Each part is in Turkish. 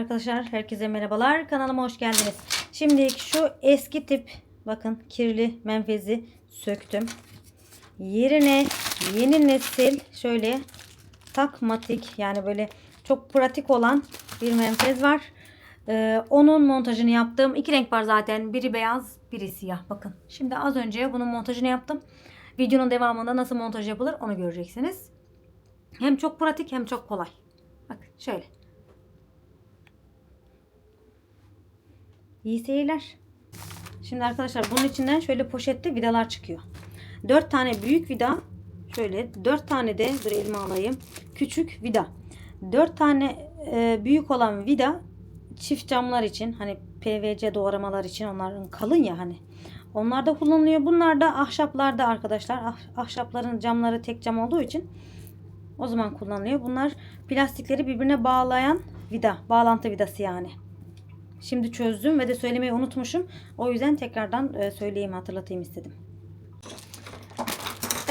Arkadaşlar herkese merhabalar. Kanalıma hoş geldiniz. Şimdi şu eski tip bakın kirli menfezi söktüm. Yerine yeni nesil şöyle takmatik yani böyle çok pratik olan bir menfez var. Ee, onun montajını yaptım. İki renk var zaten. Biri beyaz, biri siyah. Bakın. Şimdi az önce bunun montajını yaptım. Videonun devamında nasıl montaj yapılır onu göreceksiniz. Hem çok pratik hem çok kolay. Bak şöyle. İyi seyirler. Şimdi arkadaşlar bunun içinden şöyle poşette vidalar çıkıyor. 4 tane büyük vida. Şöyle 4 tane de dur elime alayım. Küçük vida. 4 tane e, büyük olan vida çift camlar için hani PVC doğramalar için onların kalın ya hani. Onlar da kullanılıyor. Bunlar da ahşaplarda arkadaşlar. Ah, ahşapların camları tek cam olduğu için o zaman kullanılıyor. Bunlar plastikleri birbirine bağlayan vida. Bağlantı vidası yani. Şimdi çözdüm ve de söylemeyi unutmuşum. O yüzden tekrardan e, söyleyeyim hatırlatayım istedim.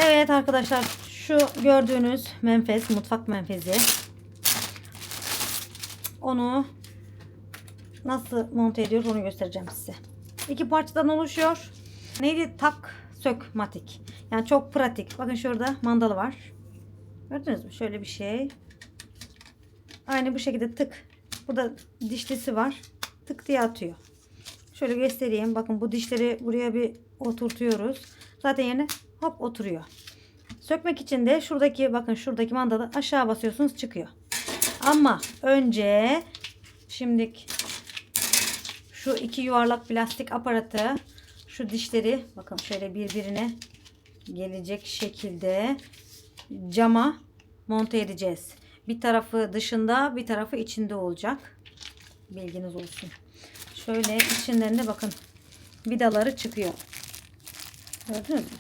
Evet arkadaşlar şu gördüğünüz menfez mutfak menfezi. Onu nasıl monte ediyoruz onu göstereceğim size. İki parçadan oluşuyor. Neydi? Tak sök matik. Yani çok pratik. Bakın şurada mandalı var. Gördünüz mü? Şöyle bir şey. Aynı bu şekilde tık. Burada dişlisi var. Tık diye atıyor. Şöyle göstereyim. Bakın bu dişleri buraya bir oturtuyoruz. Zaten yerine hop oturuyor. Sökmek için de şuradaki bakın şuradaki mandalı aşağı basıyorsunuz çıkıyor. Ama önce şimdi şu iki yuvarlak plastik aparatı şu dişleri bakın şöyle birbirine gelecek şekilde cama monte edeceğiz. Bir tarafı dışında bir tarafı içinde olacak. Bilginiz olsun. Şöyle içinden de bakın vidaları çıkıyor. Gördünüz mü?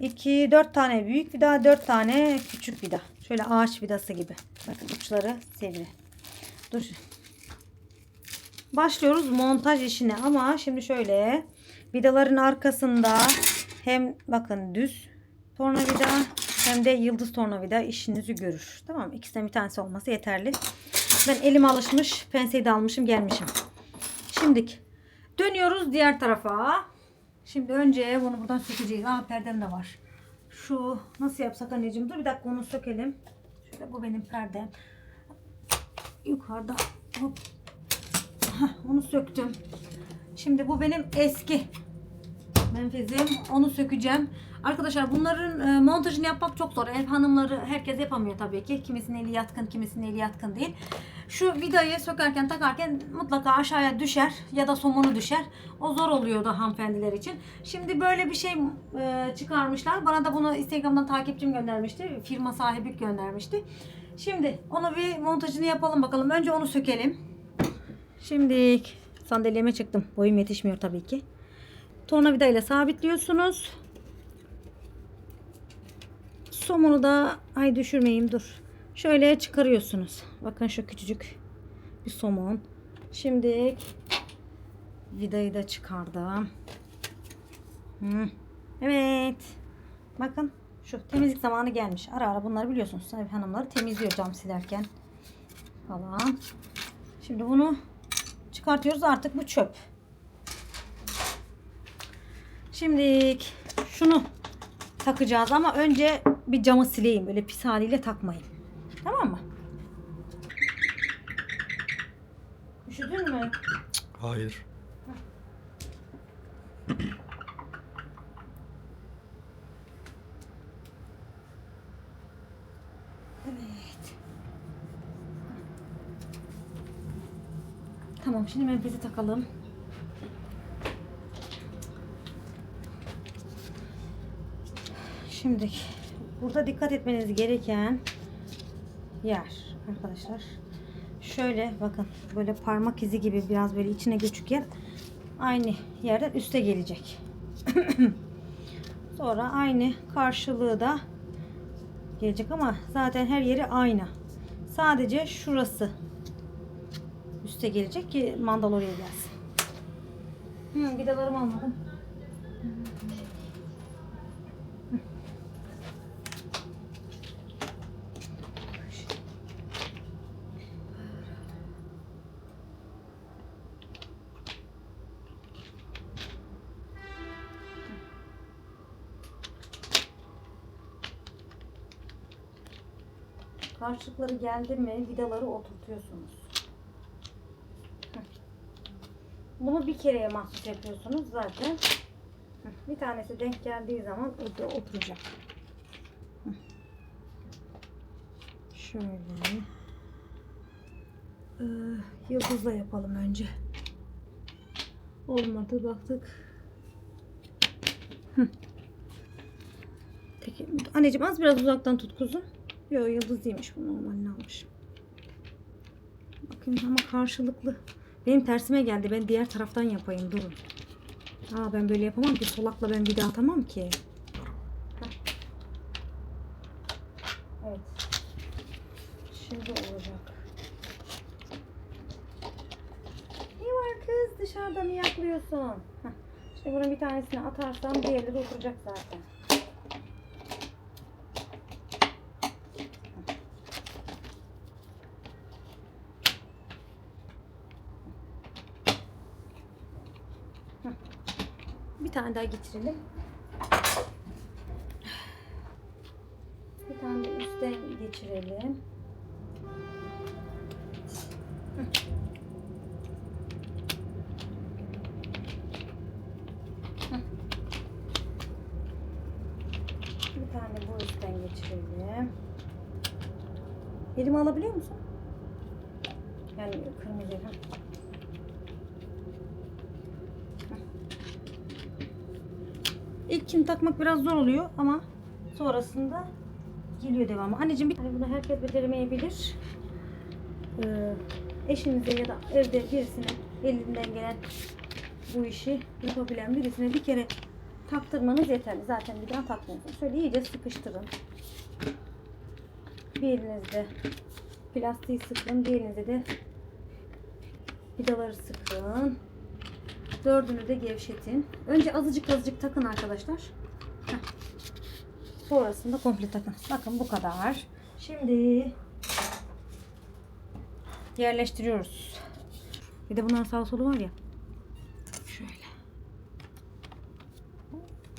2 4 tane büyük vida, 4 tane küçük vida. Şöyle ağaç vidası gibi. Bakın uçları sivri. Dur. Başlıyoruz montaj işine ama şimdi şöyle vidaların arkasında hem bakın düz tornavida hem de yıldız tornavida işinizi görür. Tamam mı? Bir tanesi olması yeterli. Ben elim alışmış. Penseyi de almışım gelmişim. Şimdilik dönüyoruz diğer tarafa. Şimdi önce bunu buradan sökeceğiz. Aa perdem de var. Şu nasıl yapsak anneciğim? Dur bir dakika onu sökelim. Şöyle bu benim perdem. Yukarıda. Hop. Heh, onu söktüm. Şimdi bu benim eski menfezim. Onu sökeceğim. Arkadaşlar bunların e, montajını yapmak çok zor. Ev hanımları herkes yapamıyor tabii ki. Kimisinin eli yatkın, kimisinin eli yatkın değil. Şu vidayı sökerken takarken mutlaka aşağıya düşer ya da somunu düşer. O zor oluyordu hanımefendiler için. Şimdi böyle bir şey e, çıkarmışlar. Bana da bunu Instagram'dan takipçim göndermişti. Firma sahibi göndermişti. Şimdi onu bir montajını yapalım bakalım. Önce onu sökelim. Şimdi sandalyeme çıktım. Boyum yetişmiyor tabii ki. Tornavida ile sabitliyorsunuz. Somunu da ay düşürmeyeyim dur. Şöyle çıkarıyorsunuz. Bakın şu küçücük bir somon. Şimdi vidayı da çıkardım. Evet. Bakın şu temizlik zamanı gelmiş. Ara ara bunları biliyorsunuz. Tabii hanımları temizliyor cam silerken falan. Şimdi bunu çıkartıyoruz. Artık bu çöp. Şimdi şunu takacağız ama önce bir camı sileyim. Böyle pis haliyle takmayın. Tamam mı? Üşüdün mü? Hayır. Evet. Tamam şimdi menfezi takalım. Şimdi burada dikkat etmeniz gereken yer arkadaşlar. Şöyle bakın böyle parmak izi gibi biraz böyle içine göçük yer aynı yerden üste gelecek. Sonra aynı karşılığı da gelecek ama zaten her yeri aynı. Sadece şurası üste gelecek ki mandal oraya gelsin. Hı, vidalarımı almadım. Karşılıkları geldi mi vidaları oturtuyorsunuz. Bunu bir kereye mahsus yapıyorsunuz zaten. Bir tanesi denk geldiği zaman da oturacak. Şöyle. Ee, yıldızla yapalım önce. Olmadı baktık. Anneciğim az biraz uzaktan tut kuzum. Yo yıldız değilmiş bu normalini almışım. Bakayım ama karşılıklı. Benim tersime geldi. Ben diğer taraftan yapayım. Durun. Aa ben böyle yapamam ki. Solakla ben bir daha atamam ki. Evet. Şimdi olacak. Ne var kız? Dışarıda mı yaklıyorsun? Heh. Şimdi bunun bir tanesini atarsam diğerleri oturacak zaten. Bir tane daha getirelim. Bir tane de üstten geçirelim. Bir tane bu üstten geçirelim. Elimi alabiliyor musun? Yani kırmızı. İlkini takmak biraz zor oluyor ama sonrasında geliyor devamı. Anneciğim bir hani bunu herkes beceremeyebilir. Ee, eşinize ya da evde birisine elinden gelen bu işi yapabilen birisine bir kere taktırmanız yeterli. Zaten bir daha takmıyorsunuz. Şöyle iyice sıkıştırın. Bir elinizde plastiği sıkın. Bir elinizde de vidaları sıkın. Dördünü de gevşetin. Önce azıcık azıcık takın arkadaşlar. Heh. Sonrasında komple takın. Bakın bu kadar. Şimdi yerleştiriyoruz. Bir de bunların sağ solu var ya. Şöyle.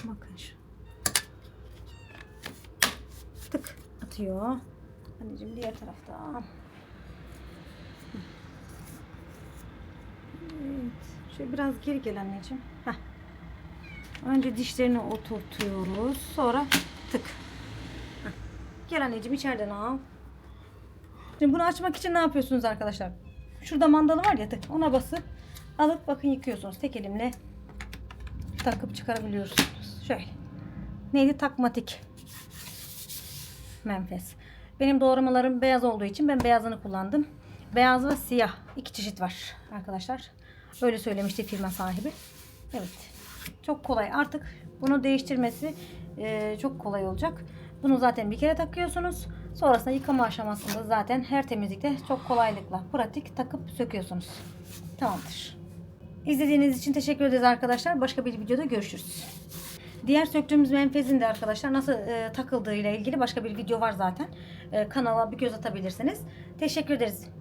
Bakın şu. Tık atıyor. Anneciğim diğer tarafta. Evet. Şöyle biraz geri gel anneciğim. Heh. Önce dişlerini oturtuyoruz. Sonra tık. Heh. Gel anneciğim içeriden al. Şimdi bunu açmak için ne yapıyorsunuz arkadaşlar? Şurada mandalı var ya tık. Ona basıp alıp bakın yıkıyorsunuz. Tek elimle takıp çıkarabiliyorsunuz. Şöyle. Neydi? Takmatik. Menfes. Benim doğramalarım beyaz olduğu için ben beyazını kullandım. Beyaz ve siyah. iki çeşit var arkadaşlar. Öyle söylemişti firma sahibi. Evet. Çok kolay. Artık bunu değiştirmesi e, çok kolay olacak. Bunu zaten bir kere takıyorsunuz. Sonrasında yıkama aşamasında zaten her temizlikte çok kolaylıkla pratik takıp söküyorsunuz. Tamamdır. İzlediğiniz için teşekkür ederiz arkadaşlar. Başka bir videoda görüşürüz. Diğer söktüğümüz menfezin de arkadaşlar nasıl e, takıldığı ile ilgili başka bir video var zaten. E, kanala bir göz atabilirsiniz. Teşekkür ederiz.